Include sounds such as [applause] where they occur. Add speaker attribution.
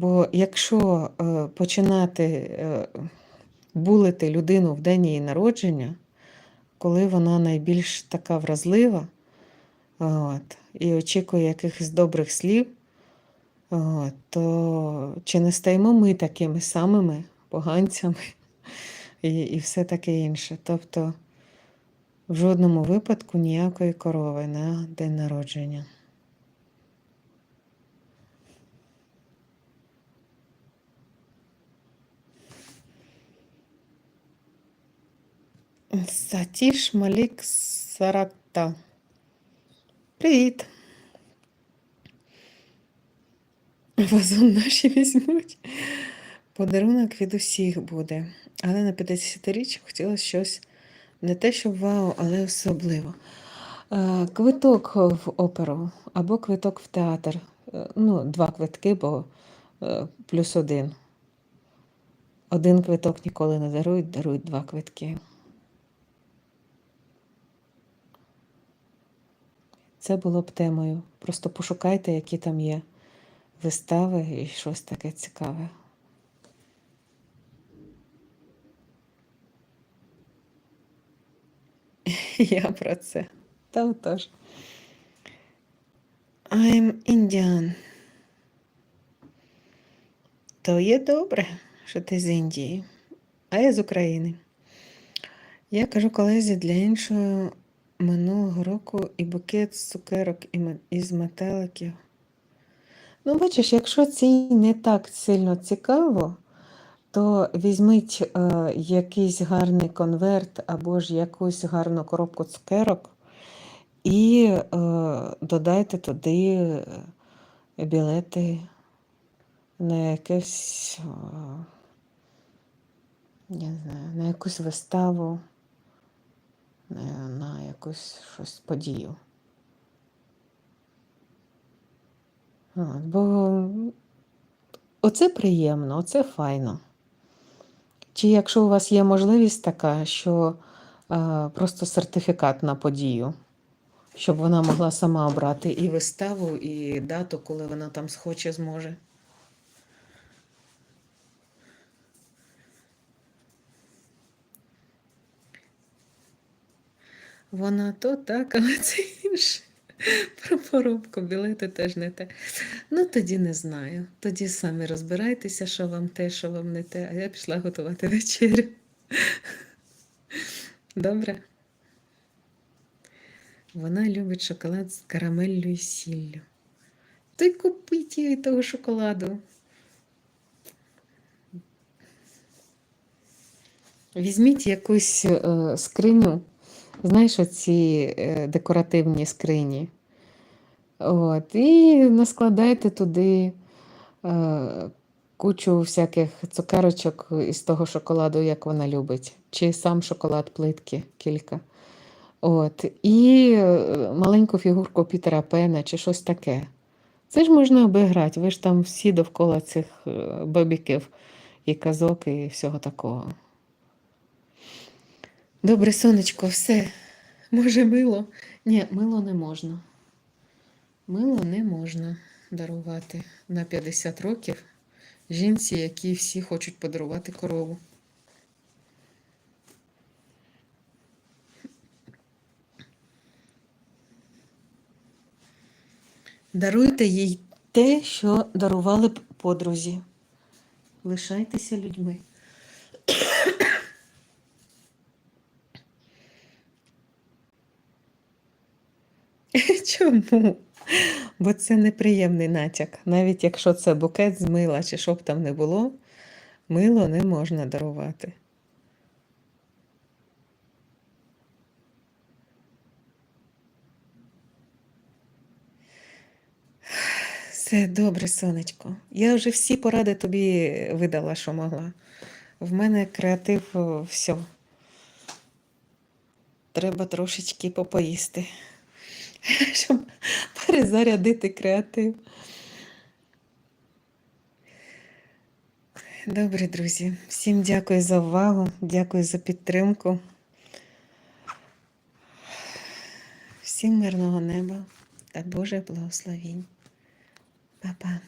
Speaker 1: Бо якщо е, починати е, булити людину в день її народження, коли вона найбільш така вразлива, от, і очікує якихось добрих слів, от, то чи не стаємо ми такими самими поганцями [laughs] і, і все таке інше. Тобто в жодному випадку ніякої корови на день народження. Сатіш Малік Саракта. Привіт. Вазон наші візьмуть. Подарунок від усіх буде. Але на 50-річчя хотілося щось не те, щоб вау, але особливо. Е, Квиток в оперу або квиток в театр. Е, Ну, два квитки, бо е, плюс один. Один квиток ніколи не дарують, дарують два квитки. Це було б темою. Просто пошукайте, які там є вистави і щось таке цікаве. [laughs] Я про це. Та отож. I'm Indian. То є добре, що ти з Індії, а я з України. Я кажу колезі для іншого минулого року і букет з цукерок із метеликів. Ну, бачиш, якщо цій не так сильно цікаво, то візьміть е, якийсь гарний конверт або ж якусь гарну коробку цукерок і е, додайте туди білети на якесь, е, я не знаю, на якусь виставу, якусь щось подію. От, бо оце приємно, оце файно. Чи якщо у вас є можливість така, що е, просто сертифікат на подію, щоб вона могла сама обрати і виставу, і дату, коли вона там схоче, зможе. Вона то так, [laughs] але це інше. Про поробку білети теж не те. Ну, тоді не знаю. Тоді самі розбирайтеся, що вам те, що вам не те, а я пішла готувати вечерю. Добре? Вона любить шоколад з карамеллю і сіллю. То й купіть їй того шоколаду. Візьміть якусь е, скриню, знаєш, оці е, декоративні скрині. От, і наскладайте туди е, кучу всяких цукерочок із того шоколаду, як вона любить, чи сам шоколад плитки кілька. От, і е, маленьку фігурку Пітера Пена, чи щось таке. Це ж можна обіграти. Ви ж там всі довкола цих е, бобіків і казок, і всього такого. Добре, сонечко, все. Може, мило? Ні, мило не можна. Мило не можна дарувати на 50 років жінці, які всі хочуть подарувати корову. Даруйте їй те, що дарували б подрузі. Лишайтеся людьми. [laughs] Чому? Бо це неприємний натяк. Навіть якщо це букет з мила чи що б там не було, мило не можна дарувати. Все добре, сонечко. Я вже всі поради тобі видала, що могла. В мене креатив все. Треба трошечки попоїсти, [laughs] щоб перезарядити креатив. Добре, друзі. Всім дякую за увагу, дякую за підтримку. Всім мирного неба та Боже благословінь. Па-па.